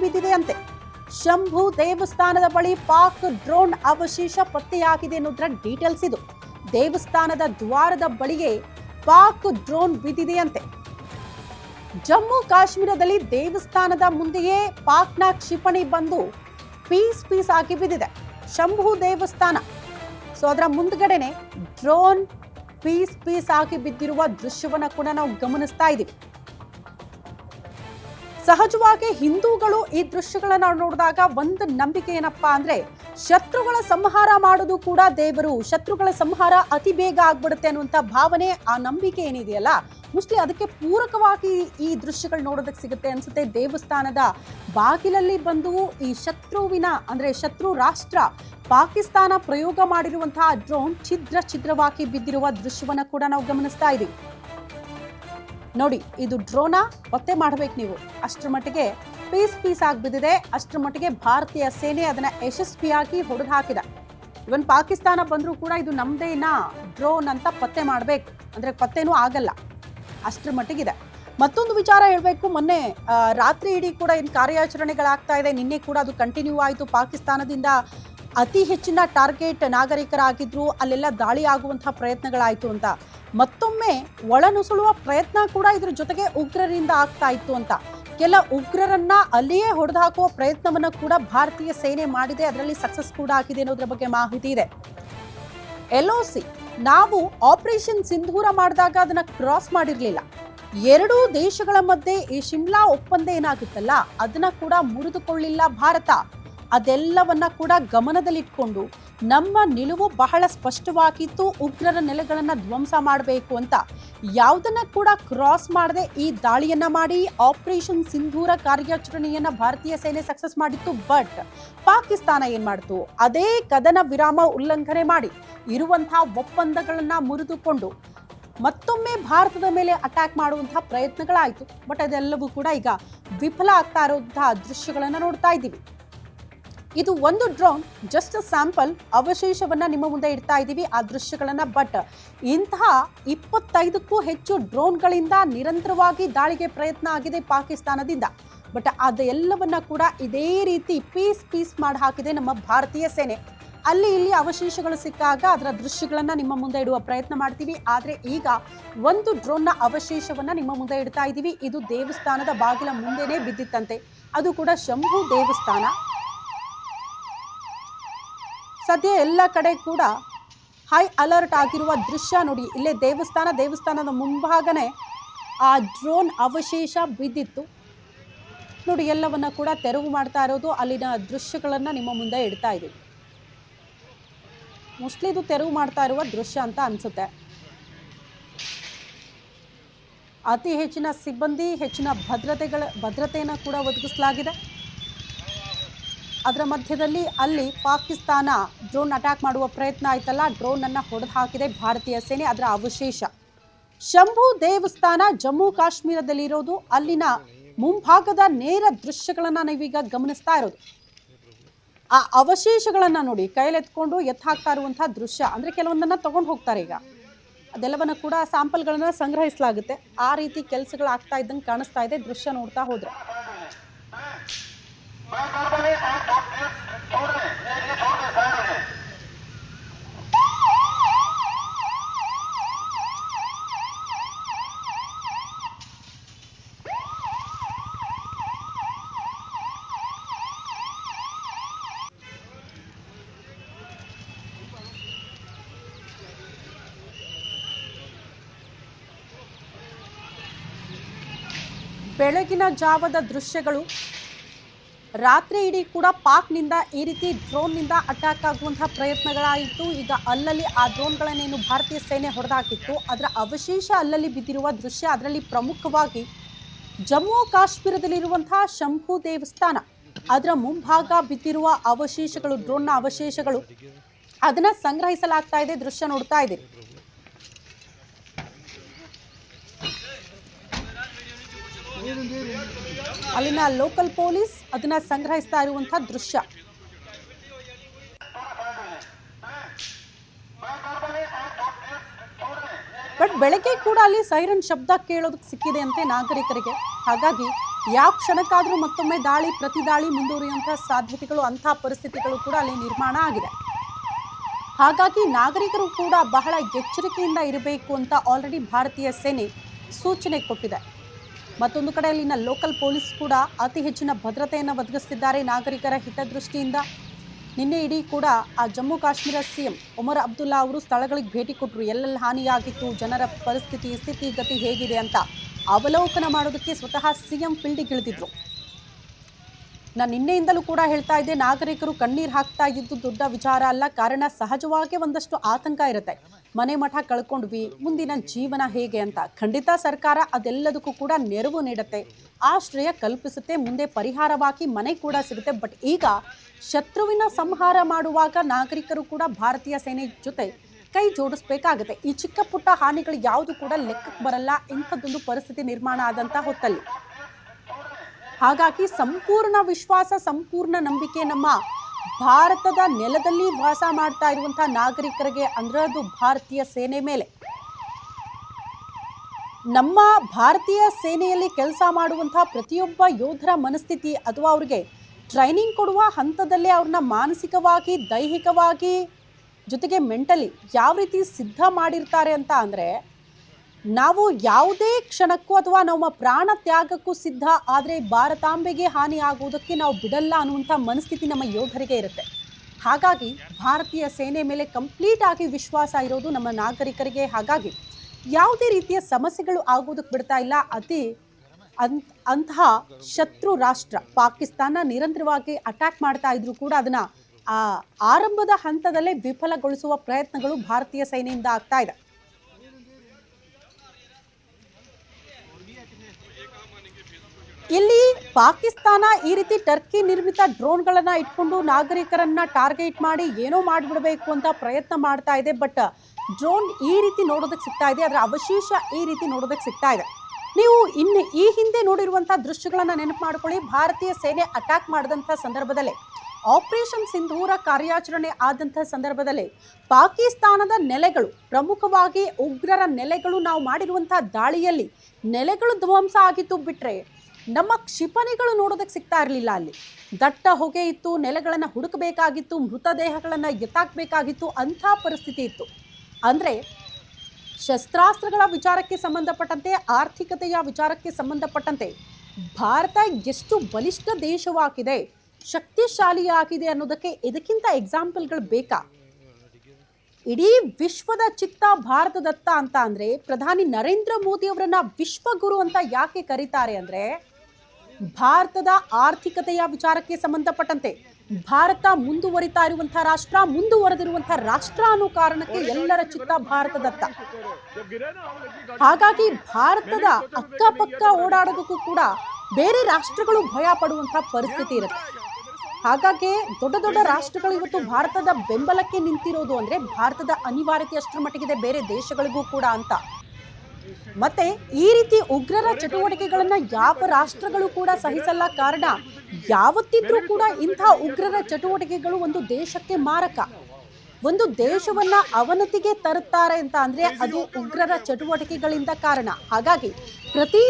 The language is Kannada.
ಬಿದ್ದಿದೆ ಅಂತೆ. ಶಂಭು ದೇವಸ್ಥಾನದ ಬಳಿ ಪಾಕ್ ಡ್ರೋನ್ ಅವಶೇಷ ಪತ್ತೆಯಾಗಿದೆ ಅನ್ನೋದ್ರ ಡೀಟೇಲ್ಸ್ ಇದು. ದೇವಸ್ಥಾನದ ದ್ವಾರದ ಬಳಿಗೆ ಪಾಕ್ ಡ್ರೋನ್ ಬಿದ್ದಿದೆಯಂತೆ ಜಮ್ಮು ಕಾಶ್ಮೀರದಲ್ಲಿ ದೇವಸ್ಥಾನದ ಮುಂದೆಯೇ ಪಾಕ್ನ ಕ್ಷಿಪಣಿ ಬಂದು ಪೀಸ್ ಪೀಸ್ ಆಗಿ ಬಿದ್ದಿದೆ. ಶಂಭು ದೇವಸ್ಥಾನ. ಸೊ, ಅದರ ಮುಂದ್ಗಡೆನೆ ಡ್ರೋನ್ ಪೀಸ್ ಪೀಸ್ ಆಗಿ ಬಿದ್ದಿರುವ ದೃಶ್ಯವನ್ನ ಕೂಡ ನಾವು ಗಮನಿಸ್ತಾ ಇದ್ದೀವಿ. ಸಹಜವಾಗಿ ಹಿಂದೂಗಳು ಈ ದೃಶ್ಯಗಳನ್ನ ನೋಡಿದಾಗ ಒಂದು ನಂಬಿಕೆ ಏನಪ್ಪಾ ಅಂದ್ರೆ ಶತ್ರುಗಳ ಸಂಹಾರ ಮಾಡೋದು ಕೂಡ ದೇವರು, ಶತ್ರುಗಳ ಸಂಹಾರ ಅತಿ ಬೇಗ ಆಗ್ಬಿಡುತ್ತೆ ಅನ್ನುವಂಥ ಭಾವನೆ, ಆ ನಂಬಿಕೆ ಏನಿದೆಯಲ್ಲ ಮೋಸ್ಟ್ಲಿ ಅದಕ್ಕೆ ಪೂರಕವಾಗಿ ಈ ದೃಶ್ಯಗಳು ನೋಡೋದಕ್ಕೆ ಸಿಗುತ್ತೆ ಅನ್ಸುತ್ತೆ. ದೇವಸ್ಥಾನದ ಬಾಗಿಲಲ್ಲಿ ಬಂದು ಈ ಶತ್ರುವಿನ ಅಂದ್ರೆ ಶತ್ರು ರಾಷ್ಟ್ರ ಪಾಕಿಸ್ತಾನ ಪ್ರಯೋಗ ಮಾಡಿರುವಂತಹ ಡ್ರೋನ್ ಛಿದ್ರ ಛಿದ್ರವಾಗಿ ಬಿದ್ದಿರುವ ದೃಶ್ಯವನ್ನು ಕೂಡ ನಾವು ಗಮನಿಸ್ತಾ ಇದ್ದೀವಿ ನೋಡಿ, ಇದು ಡ್ರೋನ? ಪತ್ತೆ ಮಾಡಬೇಕು ನೀವು. ಅಷ್ಟರ ಮಟ್ಟಿಗೆ ಪೀಸ್ ಪೀಸ್ ಆಗಿ ಬಿದ್ದಿದೆ. ಅಷ್ಟರ ಮಟ್ಟಿಗೆ ಭಾರತೀಯ ಸೇನೆ ಅದನ್ನ ಯಶಸ್ವಿಯಾಗಿ ಹೊಡೆದು ಹಾಕಿದ. ಇವನ್ ಪಾಕಿಸ್ತಾನ ಬಂದರೂ ಕೂಡ ಇದು ನಮ್ಮದೇನಾ ಡ್ರೋನ್ ಅಂತ ಪತ್ತೆ ಮಾಡಬೇಕು. ಅಂದ್ರೆ ಪತ್ತೆನೂ ಆಗಲ್ಲ. ಅಷ್ಟರ ಮಟ್ಟಿಗಿದೆ. ಮತ್ತೊಂದು ವಿಚಾರ ಹೇಳಬೇಕು. ಮೊನ್ನೆ ರಾತ್ರಿ ಇಡೀ ಕೂಡ ಏನು ಕಾರ್ಯಾಚರಣೆಗಳಾಗ್ತಾ ಇದೆ. ನಿನ್ನೆ ಕೂಡ ಅದು ಕಂಟಿನ್ಯೂ ಆಯಿತು. ಪಾಕಿಸ್ತಾನದಿಂದ ಅತಿ ಹೆಚ್ಚಿನ ಟಾರ್ಗೆಟ್ ನಾಗರಿಕರಾಗಿದ್ರು, ಅಲ್ಲೆಲ್ಲ ದಾಳಿ ಆಗುವಂತಹ ಪ್ರಯತ್ನಗಳಾಯಿತು ಅಂತ. ಮತ್ತೊಮ್ಮೆ ಒಳನುಸುಳುವ ಪ್ರಯತ್ನ ಕೂಡ ಇದ್ರ ಜೊತೆಗೆ ಉಗ್ರರಿಂದ ಆಗ್ತಾ ಇತ್ತು ಅಂತ. ಕೆಲ ಉಗ್ರರನ್ನ ಅಲ್ಲಿಯೇ ಹೊಡೆದು ಹಾಕುವ ಪ್ರಯತ್ನವನ್ನ ಕೂಡ ಭಾರತೀಯ ಸೇನೆ ಮಾಡಿದೆ. ಅದರಲ್ಲಿ ಸಕ್ಸಸ್ ಕೂಡ ಆಗಿದೆ ಅನ್ನೋದ್ರ ಬಗ್ಗೆ ಮಾಹಿತಿ ಇದೆ. ಎಲ್ಒಸಿ ನಾವು ಆಪರೇಷನ್ ಸಿಂಧೂರ ಮಾಡಿದಾಗ ಅದನ್ನ ಕ್ರಾಸ್ ಮಾಡಿರಲಿಲ್ಲ. ಎರಡೂ ದೇಶಗಳ ಮಧ್ಯೆ ಈ ಶಿಮ್ಲಾ ಒಪ್ಪಂದ ಏನಾಗುತ್ತಲ್ಲ, ಅದನ್ನ ಕೂಡ ಮುರಿದುಕೊಳ್ಳಿಲ್ಲ ಭಾರತ. ಅದೆಲ್ಲವನ್ನ ಕೂಡ ಗಮನದಲ್ಲಿಟ್ಕೊಂಡು ನಮ್ಮ ನಿಲುವು ಬಹಳ ಸ್ಪಷ್ಟವಾಗಿತ್ತು ಉಗ್ರರ ನೆಲೆಗಳನ್ನು ಧ್ವಂಸ ಮಾಡಬೇಕು ಅಂತ. ಯಾವುದನ್ನ ಕೂಡ ಕ್ರಾಸ್ ಮಾಡದೆ ಈ ದಾಳಿಯನ್ನ ಮಾಡಿ ಆಪರೇಷನ್ ಸಿಂಧೂರ ಕಾರ್ಯಾಚರಣೆಯನ್ನ ಭಾರತೀಯ ಸೇನೆ ಸಕ್ಸಸ್ ಮಾಡಿತ್ತು ಬಟ್ ಪಾಕಿಸ್ತಾನ ಏನ್ ಮಾಡ್ತು? ಅದೇ ಕದನ ವಿರಾಮ ಉಲ್ಲಂಘನೆ ಮಾಡಿ ಇರುವಂತಹ ಒಪ್ಪಂದಗಳನ್ನ ಮುರಿದುಕೊಂಡು ಮತ್ತೊಮ್ಮೆ ಭಾರತದ ಮೇಲೆ ಅಟ್ಯಾಕ್ ಮಾಡುವಂತಹ ಪ್ರಯತ್ನಗಳಾಯಿತು. ಬಟ್ ಅದೆಲ್ಲವೂ ಕೂಡ ಈಗ ವಿಫಲ ಆಗ್ತಾ ಇರುವಂತಹ ದೃಶ್ಯಗಳನ್ನ ನೋಡ್ತಾ ಇದ್ದೀವಿ. ಇದು ಒಂದು ಡ್ರೋನ್ ಜಸ್ಟ್ ಸ್ಯಾಂಪಲ್ ಅವಶೇಷವನ್ನ ನಿಮ್ಮ ಮುಂದೆ ಇಡ್ತಾ ಇದ್ದೀವಿ, ಆ ದೃಶ್ಯಗಳನ್ನ. ಬಟ್ ಇಂತಹ ಇಪ್ಪತ್ತೈದಕ್ಕೂ ಹೆಚ್ಚು ಡ್ರೋನ್ಗಳಿಂದ ನಿರಂತರವಾಗಿ ದಾಳಿಗೆ ಪ್ರಯತ್ನ ಆಗಿದೆ ಪಾಕಿಸ್ತಾನದಿಂದ. ಬಟ್ ಅದೆಲ್ಲವನ್ನ ಕೂಡ ಇದೇ ರೀತಿ ಪೀಸ್ ಪೀಸ್ ಮಾಡಿ ಹಾಕಿದೆ ನಮ್ಮ ಭಾರತೀಯ ಸೇನೆ. ಅಲ್ಲಿ ಇಲ್ಲಿ ಅವಶೇಷಗಳು ಸಿಕ್ಕಾಗ ಅದರ ದೃಶ್ಯಗಳನ್ನ ನಿಮ್ಮ ಮುಂದೆ ಇಡುವ ಪ್ರಯತ್ನ ಮಾಡ್ತೀವಿ. ಆದರೆ ಈಗ ಒಂದು ಡ್ರೋನ್ನ ಅವಶೇಷವನ್ನ ನಿಮ್ಮ ಮುಂದೆ ಇಡ್ತಾ ಇದ್ದೀವಿ. ಇದು ದೇವಸ್ಥಾನದ ಬಾಗಿಲ ಮುಂದೆನೇ ಬಿದ್ದಿತ್ತಂತೆ. ಅದು ಕೂಡ ಶಂಭು ದೇವಸ್ಥಾನ. ಸದ್ಯ ಎಲ್ಲ ಕಡೆ ಕೂಡ ಹೈ ಅಲರ್ಟ್ ಆಗಿರುವ ದೃಶ್ಯ ನೋಡಿ. ಇಲ್ಲೇ ದೇವಸ್ಥಾನ, ದೇವಸ್ಥಾನದ ಮುಂಭಾಗನೇ ಆ ಡ್ರೋನ್ ಅವಶೇಷ ಬಿದ್ದಿತ್ತು. ನೋಡಿ, ಎಲ್ಲವನ್ನ ಕೂಡ ತೆರವು ಮಾಡ್ತಾ ಇರೋದು ಅಲ್ಲಿನ ದೃಶ್ಯಗಳನ್ನು ನಿಮ್ಮ ಮುಂದೆ ಇಡ್ತಾ ಇದ್ದೀವಿ ಮೋಸ್ಟ್ಲಿ ಇದು ತೆರವು ಮಾಡ್ತಾ ಇರುವ ದೃಶ್ಯ ಅಂತ ಅನಿಸುತ್ತೆ. ಅತಿ ಹೆಚ್ಚಿನ ಸಿಬ್ಬಂದಿ, ಹೆಚ್ಚಿನ ಭದ್ರತೆಗಳ, ಭದ್ರತೆಯನ್ನು ಕೂಡ ಒದಗಿಸಲಾಗಿದೆ. ಅದರ ಮಧ್ಯದಲ್ಲಿ ಅಲ್ಲಿ ಪಾಕಿಸ್ತಾನ ಡ್ರೋನ್ ಅಟ್ಯಾಕ್ ಮಾಡುವ ಪ್ರಯತ್ನ ಆಯ್ತಲ್ಲ, ಡ್ರೋನ್ ಅನ್ನ ಹೊಡೆದು ಹಾಕಿದೆ ಭಾರತೀಯ ಸೇನೆ ಅದರ ಅವಶೇಷ. ಶಂಭು ದೇವಸ್ಥಾನ ಜಮ್ಮು ಕಾಶ್ಮೀರದಲ್ಲಿರೋದು ಅಲ್ಲಿನ ಮುಂಭಾಗದ ನೇರ ದೃಶ್ಯಗಳನ್ನ ನಾವೀಗ ಗಮನಿಸ್ತಾ ಇರೋದು. ಆ ಅವಶೇಷಗಳನ್ನ ನೋಡಿ ಕೈಲೆತ್ಕೊಂಡು ಎತ್ತಾಕ್ತಾ ಇರುವಂತಹ ದೃಶ್ಯ, ಅಂದ್ರೆ ಕೆಲವೊಂದನ್ನ ತಗೊಂಡು ಹೋಗ್ತಾರೆ ಈಗ. ಅದೆಲ್ಲವನ್ನ ಕೂಡ ಸ್ಯಾಂಪಲ್ಗಳನ್ನು ಸಂಗ್ರಹಿಸಲಾಗುತ್ತೆ. ಆ ರೀತಿ ಕೆಲಸಗಳು ಆಗ್ತಾ ಇದ್ದಂಗೆ ಕಾಣಿಸ್ತಾ ಇದೆ ದೃಶ್ಯ ನೋಡ್ತಾ ಹೋದ್ರೆ. ಬೆಳಗಿನ ಜಾವದ ದೃಶ್ಯಗಳು ರಾತ್ರಿ ಇಡೀ ಕೂಡ ಪಾಕ್ನಿಂದ ಈ ರೀತಿ ಡ್ರೋನ್ನಿಂದ ಅಟ್ಯಾಕ್ ಆಗುವಂತಹ ಪ್ರಯತ್ನಗಳಾಯಿತು. ಈಗ ಅಲ್ಲಲ್ಲಿ ಆ ಡ್ರೋನ್ಗಳನ್ನೇನು ಭಾರತೀಯ ಸೇನೆ ಹೊಡೆದಾಕಿತ್ತು. ಅದರ ಅವಶೇಷ ಅಲ್ಲಲ್ಲಿ ಬಿದ್ದಿರುವ ದೃಶ್ಯ ಅದರಲ್ಲಿ ಪ್ರಮುಖವಾಗಿ ಜಮ್ಮು ಕಾಶ್ಮೀರದಲ್ಲಿರುವಂತಹ ಶಂಭು ದೇವಸ್ಥಾನ. ಅದರ ಮುಂಭಾಗ ಬಿದ್ದಿರುವ ಅವಶೇಷಗಳು, ಡ್ರೋನ್ನ ಅವಶೇಷಗಳು ಅದನ್ನ ಸಂಗ್ರಹಿಸಲಾಗ್ತಾ ಇದೆ. ದೃಶ್ಯ ನೋಡ್ತಾ ಇದ್ದೀರಿ. ಅಲ್ಲಿನ ಲೋಕಲ್ ಪೊಲೀಸ್ ಅದನ್ನ ಸಂಗ್ರಹಿಸ್ತಾ ಇರುವಂತಹ ದೃಶ್ಯ. ಬಟ್ ಬೆಳಗ್ಗೆ ಕೂಡ ಅಲ್ಲಿ ಸೈರನ್ ಶಬ್ದ ಕೇಳೋದಕ್ಕೆ ಸಿಕ್ಕಿದೆ ಅಂತೆ ನಾಗರಿಕರಿಗೆ. ಹಾಗಾಗಿ ಯಾವ ಕ್ಷಣಕ್ಕಾದರೂ ಮತ್ತೊಮ್ಮೆ ದಾಳಿ ಪ್ರತಿ ದಾಳಿ ಮುಂದುವರಿಯುವಂತಹ ಸಾಧ್ಯತೆಗಳು, ಅಂಥ ಪರಿಸ್ಥಿತಿಗಳು ಕೂಡ ಅಲ್ಲಿ ನಿರ್ಮಾಣ ಆಗಿದೆ. ಹಾಗಾಗಿ ನಾಗರಿಕರು ಕೂಡ ಬಹಳ ಎಚ್ಚರಿಕೆಯಿಂದ ಇರಬೇಕು ಅಂತ ಆಲ್ರೆಡಿ ಭಾರತೀಯ ಸೇನೆ ಸೂಚನೆ ಕೊಟ್ಟಿದೆ. ಮತ್ತೊಂದು ಕಡೆ ಅಲ್ಲಿನ ಲೋಕಲ್ ಪೊಲೀಸ್ ಕೂಡ ಅತಿ ಹೆಚ್ಚಿನ ಭದ್ರತೆಯನ್ನು ಒದಗಿಸ್ತಿದ್ದಾರೆ ನಾಗರಿಕರ ಹಿತದೃಷ್ಟಿಯಿಂದ. ನಿನ್ನೆ ಇಡೀ ಕೂಡ ಆ ಜಮ್ಮು ಕಾಶ್ಮೀರ ಸಿಎಂ ಒಮರ್ ಅಬ್ದುಲ್ಲಾ ಅವರು ಸ್ಥಳಗಳಿಗೆ ಭೇಟಿ ಕೊಟ್ಟರು ಎಲ್ಲೆಲ್ಲಿ ಹಾನಿಯಾಗಿತ್ತು, ಜನರ ಪರಿಸ್ಥಿತಿ ಸ್ಥಿತಿಗತಿ ಹೇಗಿದೆ ಅಂತ ಅವಲೋಕನ ಮಾಡೋದಕ್ಕೆ ಸ್ವತಃ ಸಿಎಂ ಫೀಲ್ಡಿಗೆ ಇಳಿದಿದ್ರು. ನಾನು ನಿನ್ನೆಯಿಂದಲೂ ಕೂಡ ಹೇಳ್ತಾ ಇದ್ದೆ, ನಾಗರಿಕರು ಕಣ್ಣೀರು ಹಾಕ್ತಾ ಇದ್ದು ದೊಡ್ಡ ವಿಚಾರ ಅಲ್ಲ. ಕಾರಣ ಸಹಜವಾಗಿ ಒಂದಷ್ಟು ಆತಂಕ ಇರುತ್ತೆ. ಮನೆ ಮಠ ಕಳ್ಕೊಂಡ್ವಿ. ಮುಂದಿನ ಜೀವನ ಹೇಗೆ ಅಂತ ಖಂಡಿತ ಸರ್ಕಾರ ಅದೆಲ್ಲದಕ್ಕೂ ಕೂಡ ನೆರವು ನೀಡುತ್ತೆ. ಆಶ್ರಯ ಕಲ್ಪಿಸುತ್ತೆ, ಮುಂದೆ ಪರಿಹಾರವಾಗಿ ಮನೆ ಕೂಡ ಸಿಗುತ್ತೆ. ಬಟ್ ಈಗ ಶತ್ರುವಿನ ಸಂಹಾರ ಮಾಡುವಾಗ ನಾಗರಿಕರು ಕೂಡ ಭಾರತೀಯ ಸೇನೆ ಜೊತೆ ಕೈ ಜೋಡಿಸ್ಬೇಕಾಗುತ್ತೆ. ಈ ಚಿಕ್ಕ ಪುಟ್ಟ ಹಾನಿಗಳು ಯಾವುದು ಕೂಡ ಲೆಕ್ಕಕ್ಕೆ ಬರಲ್ಲ. ಇಂಥದ್ದೊಂದು ಪರಿಸ್ಥಿತಿ ನಿರ್ಮಾಣ ಆದಂಥ ಹೊತ್ತಲ್ಲಿ. ಹಾಗಾಗಿ ಸಂಪೂರ್ಣ ವಿಶ್ವಾಸ, ಸಂಪೂರ್ಣ ನಂಬಿಕೆ ನಮ್ಮ ಭಾರತದ ನೆಲದಲ್ಲಿ ವಾಸ ಮಾಡ್ತಾ ಇರುವಂತಹ ನಾಗರಿಕರಿಗೆ ಅಂದ್ರೆ ಅದು ಭಾರತೀಯ ಸೇನೆ ಮೇಲೆ. ನಮ್ಮ ಭಾರತೀಯ ಸೇನೆಯಲ್ಲಿ ಕೆಲಸ ಮಾಡುವಂತಹ ಪ್ರತಿಯೊಬ್ಬ ಯೋಧರ ಮನಸ್ಥಿತಿ ಅಥವಾ ಅವ್ರಿಗೆ. ಟ್ರೈನಿಂಗ್ ಕೊಡುವ ಹಂತದಲ್ಲೇ ಅವ್ರನ್ನ ಮಾನಸಿಕವಾಗಿ, ದೈಹಿಕವಾಗಿ ಜೊತೆಗೆ ಮೆಂಟಲಿ ಯಾವ ರೀತಿ ಸಿದ್ಧ ಮಾಡಿರ್ತಾರೆ ಅಂತ ಅಂದರೆ ನಾವು ಯಾವುದೇ ಕ್ಷಣಕ್ಕೂ ಅಥವಾ ನಮ್ಮ ಪ್ರಾಣ ತ್ಯಾಗಕ್ಕೂ ಸಿದ್ಧ, ಆದರೆ ಭಾರತಾಂಬೆಗೆ ಹಾನಿ ಆಗುವುದಕ್ಕೆ ನಾವು ಬಿಡಲ್ಲ ಅನ್ನುವಂಥ ಮನಸ್ಥಿತಿ ನಮ್ಮ ಯೋಧರಿಗೆ ಇರುತ್ತೆ. ಹಾಗಾಗಿ ಭಾರತೀಯ ಸೇನೆ ಮೇಲೆ ಕಂಪ್ಲೀಟ್ ಆಗಿ ವಿಶ್ವಾಸ ಇರೋದು ನಮ್ಮ ನಾಗರಿಕರಿಗೆ. ಹಾಗಾಗಿ ಯಾವುದೇ ರೀತಿಯ ಸಮಸ್ಯೆಗಳು ಆಗುವುದಕ್ಕೆ ಬಿಡ್ತಾ ಇಲ್ಲ. ಅತಿ ಅಂತ ಅಂತಹ ಶತ್ರು ರಾಷ್ಟ್ರ ಪಾಕಿಸ್ತಾನ ನಿರಂತರವಾಗಿ ಅಟ್ಯಾಕ್ ಮಾಡ್ತಾ ಇದ್ರು ಕೂಡ ಅದನ್ನ ಆರಂಭದ ಹಂತದಲ್ಲೇ ವಿಫಲಗೊಳಿಸುವ ಪ್ರಯತ್ನಗಳು ಭಾರತೀಯ ಸೇನೆಯಿಂದ ಆಗ್ತಾ ಇದೆ. ಇಲ್ಲಿ ಪಾಕಿಸ್ತಾನ ಈ ರೀತಿ ಟರ್ಕಿ ನಿರ್ಮಿತ ಡ್ರೋನ್ಗಳನ್ನು ಇಟ್ಕೊಂಡು ನಾಗರಿಕರನ್ನ ಟಾರ್ಗೆಟ್ ಮಾಡಿ ಏನೋ ಮಾಡಿಬಿಡಬೇಕು ಅಂತ ಪ್ರಯತ್ನ ಮಾಡ್ತಾ ಇದೆ, ಬಟ್ ಡ್ರೋನ್ ಈ ರೀತಿ ನೋಡೋದಕ್ಕೆ ಸಿಗ್ತಾ ಇದೆ, ಅದರ ಅವಶೇಷ ಈ ರೀತಿ ನೋಡೋದಕ್ಕೆ ಸಿಗ್ತಾ ಇದೆ. ನೀವು ಇನ್ನು ಈ ಹಿಂದೆ ನೋಡಿರುವಂಥ ದೃಶ್ಯಗಳನ್ನು ನೆನಪು ಮಾಡ್ಕೊಳ್ಳಿ, ಭಾರತೀಯ ಸೇನೆ ಅಟ್ಯಾಕ್ ಮಾಡಿದಂಥ ಸಂದರ್ಭದಲ್ಲಿ, ಆಪರೇಷನ್ ಸಿಂಧೂರ ಕಾರ್ಯಾಚರಣೆ ಆದಂಥ ಸಂದರ್ಭದಲ್ಲಿ, ಪಾಕಿಸ್ತಾನದ ನೆಲೆಗಳು, ಪ್ರಮುಖವಾಗಿ ಉಗ್ರರ ನೆಲೆಗಳು ನಾವು ಮಾಡಿರುವಂಥ ದಾಳಿಯಲ್ಲಿ ನೆಲೆಗಳು ಧ್ವಂಸ ಆಗಿತ್ತು ಬಿಟ್ಟರೆ ನಮ್ಮ ಕ್ಷಿಪಣಿಗಳು ನೋಡೋದಕ್ಕೆ ಸಿಗ್ತಾ ಇರಲಿಲ್ಲ ಅಲ್ಲಿ. ದಟ್ಟ ಹೊಗೆ ಇತ್ತು, ನೆಲೆಗಳನ್ನು ಹುಡುಕಬೇಕಾಗಿತ್ತು, ಮೃತದೇಹಗಳನ್ನು ಎತ್ತಾಕಬೇಕಾಗಿತ್ತು, ಅಂಥ ಪರಿಸ್ಥಿತಿ ಇತ್ತು. ಅಂದರೆ ಶಸ್ತ್ರಾಸ್ತ್ರಗಳ ವಿಚಾರಕ್ಕೆ ಸಂಬಂಧಪಟ್ಟಂತೆ, ಆರ್ಥಿಕತೆಯ ವಿಚಾರಕ್ಕೆ ಸಂಬಂಧಪಟ್ಟಂತೆ ಭಾರತ ಎಷ್ಟು ಬಲಿಷ್ಠ ದೇಶವಾಗಿದೆ, ಶಕ್ತಿಶಾಲಿಯಾಗಿದೆ ಅನ್ನೋದಕ್ಕೆ ಇದಕ್ಕಿಂತ ಎಕ್ಸಾಂಪಲ್ಗಳು ಬೇಕಾ? ಇಡೀ ವಿಶ್ವದ ಚಿತ್ತ ಭಾರತದತ್ತ ಅಂತ ಅಂದರೆ ಪ್ರಧಾನಿ ನರೇಂದ್ರ ಮೋದಿ ಅವರನ್ನ ವಿಶ್ವಗುರು ಅಂತ ಯಾಕೆ ಕರೀತಾರೆ ಅಂದ್ರೆ ಭಾರತದ ಆರ್ಥಿಕತೆಯ ವಿಚಾರಕ್ಕೆ ಸಂಬಂಧಪಟ್ಟಂತೆ ಭಾರತ ಮುಂದುವರಿತಾ ಇರುವಂತಹ ರಾಷ್ಟ್ರ ಮುಂದುವರೆದಿರುವಂತಹ ರಾಷ್ಟ್ರ ಅನ್ನೋ ಕಾರಣಕ್ಕೆ ಎಲ್ಲರ ಚಿತ್ತ ಭಾರತದತ್ತ. ಹಾಗಾಗಿ ಭಾರತದ ಅಕ್ಕಪಕ್ಕ ಓಡಾಡೋದಕ್ಕೂ ಕೂಡ ಬೇರೆ ರಾಷ್ಟ್ರಗಳು ಭಯ ಪಡುವಂತಹ ಪರಿಸ್ಥಿತಿ ಇರುತ್ತೆ. ಹಾಗಾಗಿ ದೊಡ್ಡ ದೊಡ್ಡ ರಾಷ್ಟ್ರಗಳು ಇವತ್ತು ಭಾರತದ ಬೆಂಬಲಕ್ಕೆ ನಿಂತಿರೋದು ಅಂದ್ರೆ ಭಾರತದ ಅನಿವಾರ್ಯತೆ ಅಷ್ಟರ ಮಟ್ಟಿಗಿದೆ, ಬೇರೆ ದೇಶಗಳಿಗೂ ಕೂಡ ಅಂತ. ಮತ್ತೆ ಈ ರೀತಿ ಉಗ್ರರ ಚಟುವಟಿಕೆಗಳನ್ನು ಯಾವ ರಾಷ್ಟ್ರಗಳು ಕೂಡ ಸಹಿಸಲ್ಲ ಕಾರಣ, ಯಾವತ್ತಿದ್ರೂ ಕೂಡ ಇಂಥ ಉಗ್ರರ ಚಟುವಟಿಕೆಗಳು ಒಂದು ದೇಶಕ್ಕೆ ಮಾರಕ. ಒಂದು ದೇಶವನ್ನ ಅವನತಿಗೆ ತರುತ್ತಾರೆ ಅಂತ ಅಂದ್ರೆ ಅದು ಉಗ್ರರ ಚಟುವಟಿಕೆಗಳಿಂದ ಕಾರಣ. ಹಾಗಾಗಿ ಪ್ರತಿ